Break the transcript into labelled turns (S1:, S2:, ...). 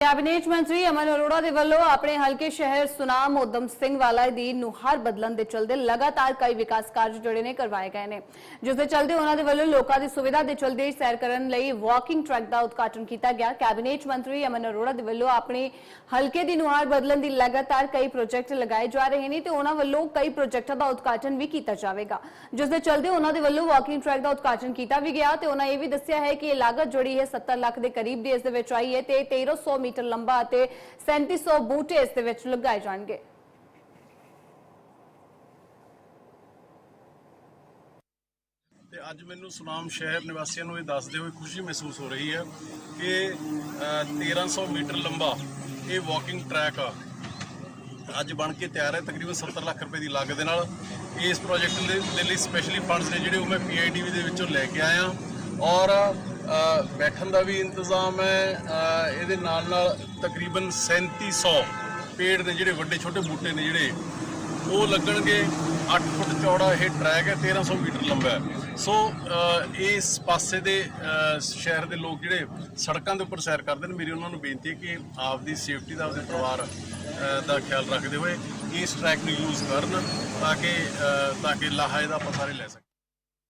S1: Cabinet ਮੰਤਰੀ ਅਮਨ ਅਰੋੜਾ ਦੇ ਵੱਲੋਂ ਆਪਣੇ ਹਲਕੇ ਸ਼ਹਿਰ ਸੁਨਾਮ ਉਦਮ ਸਿੰਘ ਵਾਲਾ ਦੀ ਨੁਹਾਰ ਬਦਲਣ ਦੇ ਚਲਦੇ ਲਗਾਤਾਰ ਕਈ ਵਿਕਾਸ ਕਾਰਜ ਜਿਹੜੇ ਨੇ ਕਰਵਾਏ ਗਏ ਨੇ, ਜਿਸ ਦੇ ਚਲਦੇ ਉਹਨਾਂ ਦੇ ਵੱਲੋਂ ਲੋਕਾਂ ਦੀ ਸੁਵਿਧਾ ਦੇ ਚਲਦੇ ਸੈਰ ਕਰਨ ਲਈ ਵਾਕਿੰਗ ਟਰੈਕ ਦਾ ਉਦਘਾਟਨ ਕੀਤਾ ਗਿਆ। ਕੈਬਨਿਟ ਮੰਤਰੀ ਅਮਨ ਅਰੋੜਾ ਦੇ ਵੱਲੋਂ ਆਪਣੇ ਹਲਕੇ ਦੀ ਨੁਹਾਰ ਬਦਲਣ ਦੀ ਲਗਾਤਾਰ ਕਈ ਪ੍ਰੋਜੈਕਟ ਲਗਾਏ ਜਾ ਰਹੇ ਨੇ ਤੇ ਉਹਨਾਂ ਵੱਲੋਂ ਕਈ ਪ੍ਰੋਜੈਕਟਾਂ ਦਾ ਉਦਘਾਟਨ ਵੀ ਕੀਤਾ ਜਾਵੇਗਾ। ਜਿਸ ਦੇ ਚਲਦੇ ਉਹਨਾਂ ਦੇ ਵੱਲੋਂ ਵਾਕਿੰਗ ਟਰੈਕ ਦਾ ਉਦਘਾਟਨ ਕੀਤਾ ਵੀ ਗਿਆ ਤੇ ਉਹਨਾਂ ਇਹ ਵੀ ਦੱਸਿਆ ਹੈ ਕਿ ਇਹ ਲਾਗਤ ਜਿਹੜੀ ਹੈ 70 ਲੱਖ ਦੇ ਕਰੀਬ ਦੀ ਇਸ ਦੇ ਵਿੱਚ ਆਈ ਹੈ ਤੇ 1300 ਮੀਟਰ ਲੰਬਾ ਅਤੇ 3700 ਬੂਟੇ ਇਸ ਦੇ ਵਿੱਚ ਲਗਾਏ ਜਾਣਗੇ।
S2: ਤੇ ਅੱਜ ਮੈਨੂੰ ਸੁਨਾਮ ਸ਼ਹਿਰ ਨਿਵਾਸੀਆਂ ਨੂੰ ਇਹ ਦੱਸਦੇ ਹੋਏ ਖੁਸ਼ੀ ਮਹਿਸੂਸ ਹੋ ਰਹੀ ਹੈ ਕਿ ਅ, 1300 ਮੀਟਰ ਲੰਬਾ ਇਹ ਵਾਕਿੰਗ ਟਰੈਕ ਅੱਜ ਬਣ ਕੇ ਤਿਆਰ ਹੈ ਤਕਰੀਬਨ 70 ਲੱਖ ਰੁਪਏ ਦੀ ਲਾਗਤ ਦੇ ਨਾਲ। ਇਸ ਪ੍ਰੋਜੈਕਟ ਦੇ ਲਈ ਸਪੈਸ਼ਲੀ ਫੰਡਸ ਨੇ ਜਿਹੜੇ ਉਹ ਮੈਂ ਪੀਆਈਡੀਵੀ ਦੇ ਵਿੱਚੋਂ ਲੈ ਕੇ ਆਇਆ। ਔਰ ਬੈਠਣ ਦਾ ਵੀ ਇੰਤਜ਼ਾਮ ਹੈ। ਇਹਦੇ ਨਾਲ ਨਾਲ ਤਕਰੀਬਨ 3700 ਪੇੜ ਨੇ ਜਿਹੜੇ ਵੱਡੇ ਛੋਟੇ ਬੂਟੇ ਨੇ ਜਿਹੜੇ, ਉਹ ਲੱਗਣਗੇ। 8 ਫੁੱਟ ਚੌੜਾ ਇਹ ਟਰੈਕ ਹੈ 1300 ਮੀਟਰ ਲੰਬਾ ਹੈ। ਸੋ ਇਸ ਪਾਸੇ ਦੇ ਸ਼ਹਿਰ ਦੇ ਲੋਕ ਜਿਹੜੇ ਸੜਕਾਂ ਦੇ ਉੱਪਰ ਸੈਰ ਕਰਦੇ ਨੇ, ਮੇਰੀ ਉਹਨਾਂ ਨੂੰ ਬੇਨਤੀ ਹੈ ਕਿ ਆਪਦੀ ਸੇਫਟੀ ਦਾ, ਆਪਦੇ ਪਰਿਵਾਰ ਦਾ ਖਿਆਲ ਰੱਖਦੇ ਹੋਏ ਇਸ ਟਰੈਕ ਨੂੰ ਯੂਜ਼ ਕਰਨ, ਤਾਂ ਕਿ ਤਾਂ ਕਿ ਲਾਹਾ ਇਹਦਾ ਆਪਾਂ ਸਾਰੇ ਲੈ ਸਕਣ